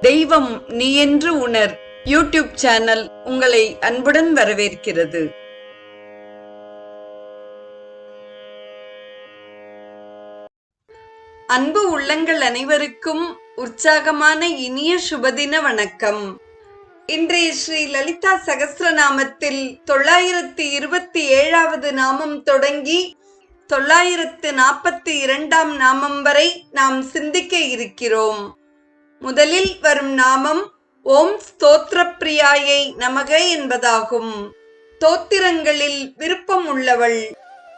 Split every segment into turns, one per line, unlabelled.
தெய்வம் நீ என்று உணர். யூடியூப் சேனல் உங்களை அன்புடன் வரவேற்கிறது. அன்பு உள்ளங்கள் அனைவருக்கும் உற்சாகமான இனிய சுபதின வணக்கம். இன்றைய ஸ்ரீ லலிதா சகஸ்ரநாமத்தில் தொள்ளாயிரத்தி இருபத்தி ஏழாவது நாமம் தொடங்கி தொள்ளாயிரத்து நாற்பத்தி இரண்டாம் நாமம் வரை நாம் சிந்திக்க இருக்கிறோம். முதலில் வரும் நாமம் ஓம் ஸ்தோத்திர பிரியாயை நமக என்பதாகும். தோத்திரங்களில் விருப்பம் உள்ளவள்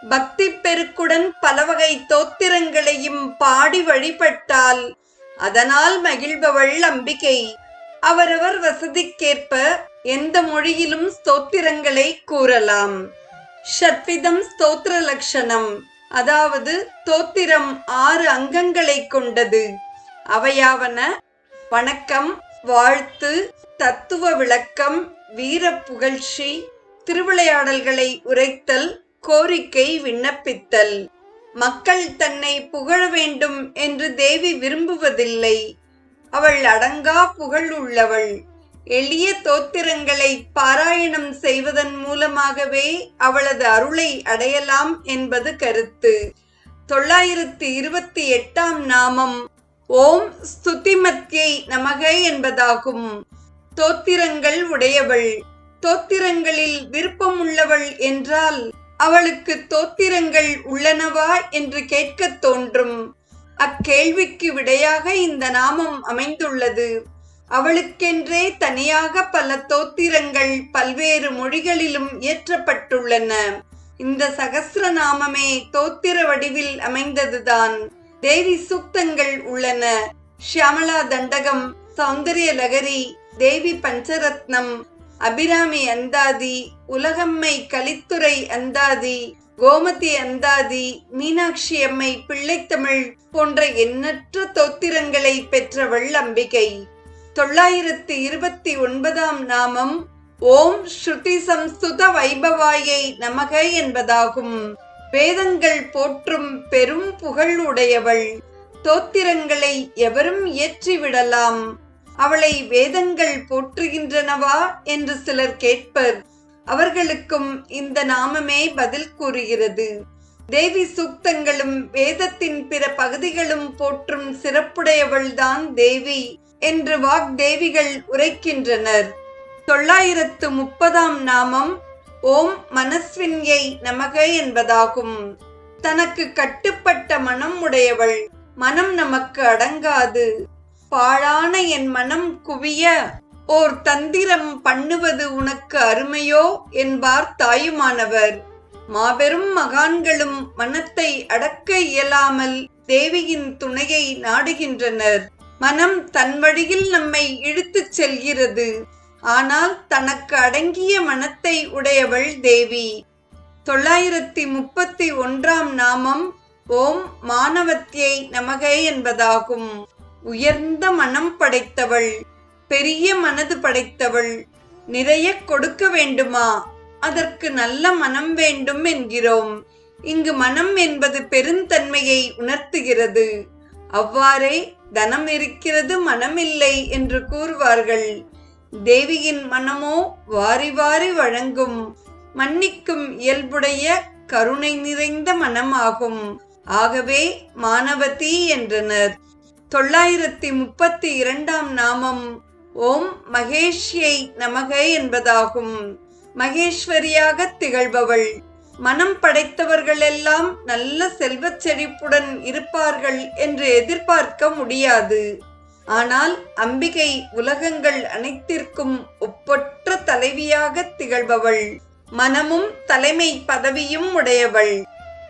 பக்தி பெருக்குடன் பலவகை தோத்திரங்களையும் பாடி வழிபட்டால் அதனால் மகிழ்பவள் அம்பிகை. அவரவர் வசதிக்கேற்ப எந்த மொழியிலும் ஸ்தோத்திரங்களை கூறலாம். ஷட்விதம் ஸ்தோத்திர லட்சணம் அதாவது தோத்திரம் ஆறு அங்கங்களை கொண்டது. அவையாவன வணக்கம் வாழ்த்து தத்துவ விளக்கம் வீர புகழ்ச்சி திருவிளையாடல்களை உரைத்தல் கோரிக்கை விண்ணப்பித்தல். மக்கள் தன்னை புகழ வேண்டும் என்று தேவி விரும்புவதில்லை. அவள் அடங்கா புகழ் உள்ளவள். எளிய தோத்திரங்களை பாராயணம் செய்வதன் மூலமாகவே அவளது அருளை அடையலாம் என்பது கருத்து. தொள்ளாயிரத்தி இருபத்தி எட்டாம் நாமம் ஓம் ஸ்துதிமத்யை நமகை என்பதாகும். தோத்திரங்கள் உடையவள் தோத்திரங்களில் விருப்பமுள்ளவள் என்றால் அவளுக்கு தோத்திரங்கள் உள்ளனவா என்று கேட்கத் தோன்றும். அக்கேள்விக்கு விடையாக இந்த நாமம் அமைந்துள்ளது. அவளுக்கென்றே தனியாக பல தோத்திரங்கள் பல்வேறு மொழிகளிலும் இயற்றப்பட்டுள்ளன. இந்த சகசிர நாமமே தோத்திர வடிவில் அமைந்ததுதான். தேவி சூக்தங்கள் உள்ளன. ஷியாமலா தண்டகம் சௌந்தரிய லகரி தேவி பஞ்சரத்னம் அபிராமி அந்தாதி உலகம்மை கலித்துறை அந்தாதி கோமதி அந்தாதி மீனாட்சி அம்மை பிள்ளைத்தமிழ் போன்ற எண்ணற்ற தோத்திரங்களை பெற்றவள் அம்பிகை தொள்ளாயிரத்தி இருபத்தி ஒன்பதாம் நாமம் ஓம் ஸ்ருதி சம்ஸ்துத வைபவாயை நமக என்பதாகும். வேதங்கள் போற்றும் பெரும் புகழ் உடையவள் தோத்திரங்களை எவரும் இயற்றிவிடலாம் அவளை வேதங்கள் போற்றுகின்றனவா என்று சிலர் கேட்பர். அவர்களுக்கும் இந்த நாமமே பதில் கூறுகிறது. தேவி சூக்தங்களும் வேதத்தின் பிற பகுதிகளும் போற்றும் சிறப்புடையவள்தான் தேவி என்று வாக்தேவிகள் உரைக்கின்றனர். தொள்ளாயிரத்து முப்பதாம் நாமம் ஓம் மனஸ்வின்யை நமக என்பதாகும். தனக்கு கட்டுப்பட்ட மனம் உடையவள் மனம் நமக்கு அடங்காது. பாழான என் மனம் குவிய ஓர் தந்திரம் பண்ணுவது உனக்கு அருமையோ என்பார் தாயுமானவர். மாபெரும் மகான்களும் மனத்தை அடக்க இயலாமல் தேவியின் துணையை நாடுகின்றனர். மனம் தன் வழியில் நம்மை இழுத்துச் செல்கிறது. ஆனால் தனக்கு அடங்கிய மனத்தை உடையவள் தேவி. தொள்ளாயிரத்தி முப்பத்தி ஒன்றாம் நாமம் ஓம் மானவத்தியை நமகை என்பதாகும். உயர்ந்த மனம் படைத்தவள் பெரிய மனது படைத்தவள் நிறைய கொடுக்க வேண்டுமா? அதற்கு நல்ல மனம் வேண்டும் என்கிறோம். இங்கு மனம் என்பது பெருந்தன்மையை உணர்த்துகிறது. அவ்வாறே தனம் இருக்கிறது மனமில்லை என்று கூறுவார்கள். தேவியின் மனமோ வாரி வாரி வழங்கும் மன்னிக்கும் இயல்புடைய கருணை நிறைந்த மனமாகும். ஆகவே மானவதி என்றனர். தொள்ளாயிரத்தி முப்பத்தி இரண்டாம் நாமம். ஓம் மகேஷ்யை நமக என்பதாகும். மகேஸ்வரியாக திகழ்பவள். மனம் படைத்தவர்களெல்லாம் நல்ல செல்வச் செழிப்புடன் இருப்பார்கள் என்று எதிர்பார்க்க முடியாது. ஆனால் அம்பிகை உலகங்கள் அனைத்திற்கும் ஒப்பற்ற தலைவியாக திகழ்பவள். மனமும் தலைமை பதவியும் உடையவள்.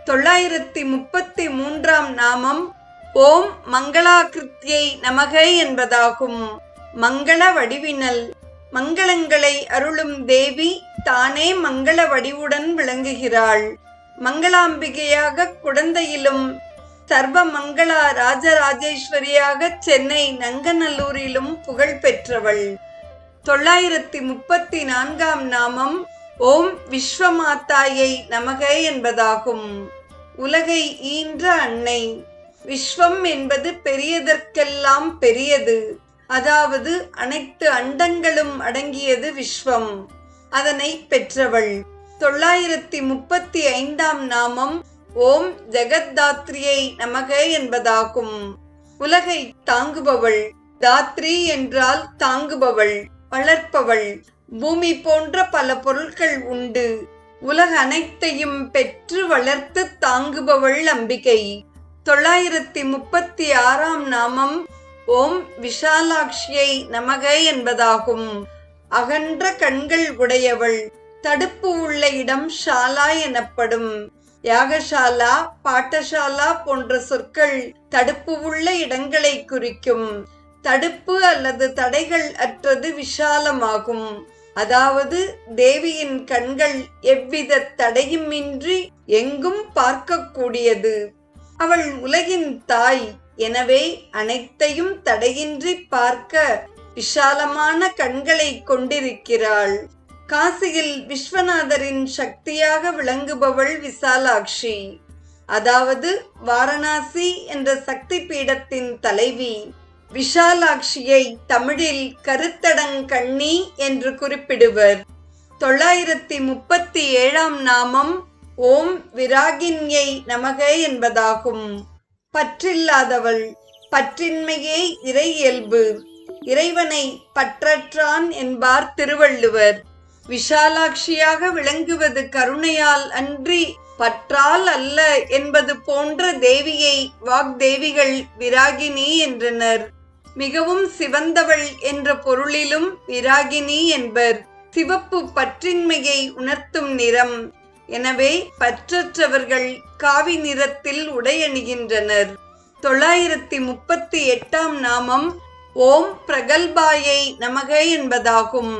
தொள்ளாயிரத்தி முப்பத்தி மூன்றாம் நாமம் ஓம் மங்களாகிருத்தியை நமக என்பதாகும். மங்கள வடிவினல். மங்களங்களை அருளும் தேவி தானே மங்கள வடிவுடன் விளங்குகிறாள். மங்களாம்பிகையாக குழந்தையிலும் சர்வ மங்களா ராஜராஜேஸ்வரியாக சென்னை நங்கநல்லூரிலும் புகழ் பெற்றவள். தொள்ளாயிரத்தி முப்பத்தி நான்காம் நாமம் ஓம் விஸ்வமாத்தாயை நமக என்பதாகும். உலகை ஈன்ற அன்னை. விஸ்வம் என்பது பெரியதற்கெல்லாம் பெரியது. அதாவது அனைத்து அண்டங்களும் அடங்கியது விஸ்வம். அதனை பெற்றவள். தொள்ளாயிரத்தி முப்பத்தி ஐந்தாம் நாமம் ஓம் ஜெகத்தாத்ரியை நமக என்பதாகும். உலகை தாங்குபவள் தாத்ரி என்றால் தாங்குபவள் வளர்ப்பவள். பூமி போன்ற பல பொருட்கள் உண்டு. உலக அனைத்தையும் பெற்று வளர்த்து தாங்குபவள் அம்பிகை. தொள்ளாயிரத்தி முப்பத்தி ஆறாம் நாமம் ஓம் விஷாலாட்சியை நமக என்பதாகும். அகன்ற கண்கள் உடையவள் தடுப்பு உள்ள இடம் ஷாலா எனப்படும். யாகசாலா பாட்டசாலா போன்ற சொற்கள் தடுப்பு உள்ள இடங்களை குறிக்கும். தடுப்பு அல்லது தடைகள் அற்றது விஷாலமாகும். அதாவது தேவியின் கண்கள் எவ்வித தடையுமின்றி எங்கும் பார்க்கக்கூடியது. அவள் உலகின் தாய். எனவே அனைத்தையும் தடையின்றி பார்க்க விஷாலமான கண்களை கொண்டிருக்கிறாள். காசியில் விஸ்வநாதரின் சக்தியாக விளங்குபவள் விசாலாட்சி. அதாவது வாரணாசி என்ற சக்தி பீடத்தின் தலைவி. விஷாலாட்சியை தமிழில் கருத்தடங்கண்ணி என்று குறிப்பிடுவர். தொள்ளாயிரத்தி முப்பத்தி ஏழாம் நாமம் ஓம் விராகின்யை நமக என்பதாகும். பற்றில்லாதவள் பற்றின்மையே இறை இயல்பு இறைவனை பற்றற்றான் என்பார் திருவள்ளுவர். விஷாலாட்சியாக விளங்குவது கருணையால் அன்றி பற்றால் அல்ல என்பது போன்ற தேவியை வாக்தேவிகள் விராகினி என்றனர். மிகவும் சிவந்தவள் என்ற பொருளிலும் விராகினி என்பர். சிவப்பு பற்றின்மையை உணர்த்தும் நிறம். எனவே பற்றற்றவர்கள் காவி நிறத்தில் உடையணிகின்றனர். தொள்ளாயிரத்தி முப்பத்தி எட்டாம் நாமம் ஓம் பிரகல்பாயை நமக என்பதாகும்.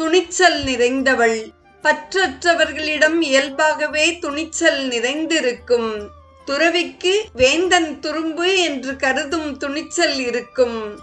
துணிச்சல் நிறைந்தவள். பற்றற்றவர்களிடம் இயல்பாகவே துணிச்சல் நிறைந்திருக்கும். துறவிக்கு வேந்தன் துரும்பு என்று கருதும் துணிச்சல் இருக்கும்.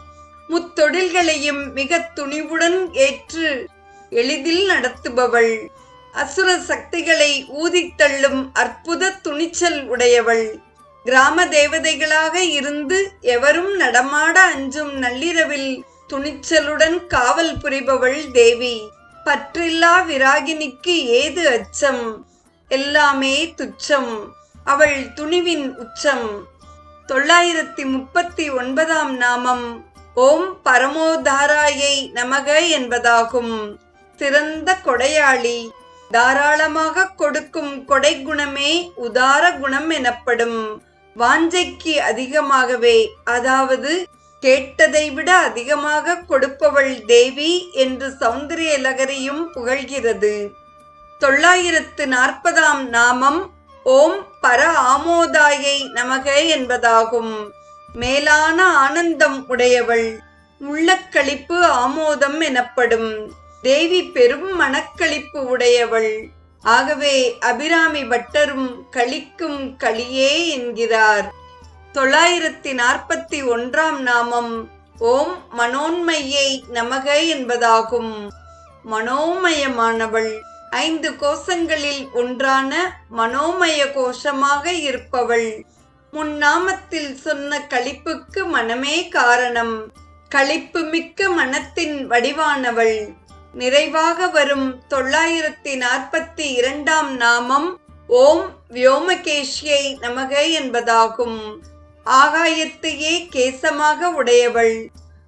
முத்தொழில்களையும் மிக துணிவுடன் ஏற்று எளிதில் நடத்துபவள். அசுர சக்திகளை ஊதித்தள்ளும் அற்புத துணிச்சல் உடையவள். கிராம தேவதைகளாக இருந்து எவரும் நடமாட அஞ்சும் நள்ளிரவில் துணிச்சலுடன் காவல் புரிபவள் தேவி. பற்றில்லா விராகினிக்கு ஏது அச்சம்? எல்லாமே துச்சம். அவள் துணிவின் உச்சம். தொள்ளாயிரத்தி முப்பத்தி ஒன்பதாம் நாமம். ஓம் பரமோதாராயை நமக என்பதாகும். சிறந்த கொடையாளி. தாராளமாக கொடுக்கும் கொடை குணமே உதார குணம் எனப்படும். வாஞ்சைக்கு அதிகமாகவே அதாவது கேட்டதை விட அதிகமாக கொடுப்பவள் தேவி என்று சௌந்தரிய லகரியும் புகழ்கிறது. தொள்ளாயிரத்து நாற்பதாம் நாமம் ஓம் பர ஆமோதாயை நமக என்பதாகும். மேலான ஆனந்தம் உடையவள். உள்ளக்களிப்பு ஆமோதம் எனப்படும். தேவி பெரும் மனக்களிப்பு உடையவள். ஆகவே அபிராமி பட்டரும் களிக்கும் களியே என்கிறார். தொள்ளாயிரத்தி நாற்பத்தி ஒன்றாம் நாமம் ஓம் மனோன்மையை நமக என்பதாகும். மனோமயமானவள் ஐந்து கோஷங்களில் ஒன்றான மனோமய கோஷமாக இருப்பவள். முன்னாமத்தில் சொன்ன களிப்புக்கு மனமே காரணம். களிப்பு மிக்க மனத்தின் வடிவானவள். நிறைவாக வரும் தொள்ளாயிரத்தி நாற்பத்தி இரண்டாம் நாமம் ஓம் வியோமகேஷியை நமக என்பதாகும். ஆகாயத்தையே கேசமாக உடையவள்.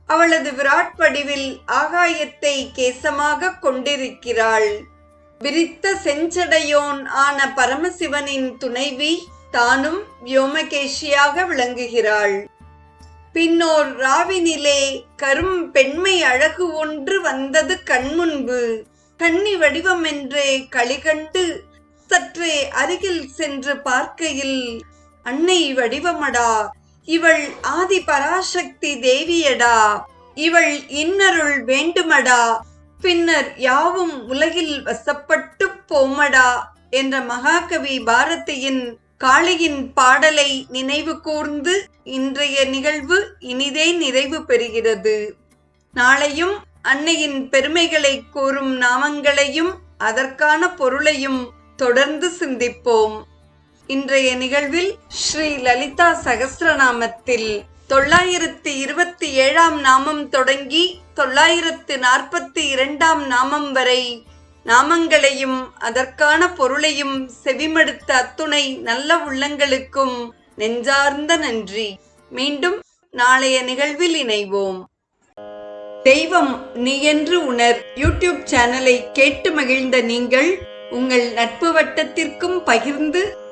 அவளது விராட் வடிவில் ஆகாயத்தை கேசமாக கொண்டிருக்கிறாள். விரித்த செஞ்சடையோன் ஆன பரமசிவனின் துணைவி தானும் வியோமகேஷியாக விளங்குகிறாள். பின்னோர் ராவினிலே கரும் பெண்மை அழகு ஒன்று வந்தது கண்முன்பு. கன்னி வடிவமென்றே களிகண்டு சற்றே அருகில் சென்று பார்க்கையில் அன்னை வடிவமடா. இவள் ஆதி பராசக்தி தேவியடா. இவள் இன்னருள் வேண்டுமடா. பின்னர் யாவும் உலகில் வசப்பட்டு போமடா என்ற மகாகவி பாரதியின் காளியின் பாடலை நினைவு கூர்ந்து இன்றைய நிகழ்வு இனிதே நிறைவு பெறுகிறது. நாளையும் அன்னையின் பெருமைகளை கூறும் நாமங்களையும் அதற்கான பொருளையும் தொடர்ந்து சிந்திப்போம். இன்றைய நிகழ்வில் ஸ்ரீ லலிதா சகஸ்ரநாமத்தில் தொள்ளாயிரத்து இருபத்தி ஏழாம் நாமம் தொடங்கி தொள்ளாயிரத்து நாற்பத்தி இரண்டாம் நாமம் வரை நாமங்களையும் அதற்கான பொருளையும் செவிமடுத்த அத்துணை நல்ல உள்ளங்களுக்கும் நெஞ்சார்ந்த நன்றி. மீண்டும் நாளைய நிகழ்வில் இணைவோம். தெய்வம் நீ என்று உணர் யூடியூப் சேனலை கேட்டு மகிழ்ந்த நீங்கள் உங்கள் நட்பு வட்டத்திற்கும் பகிர்ந்து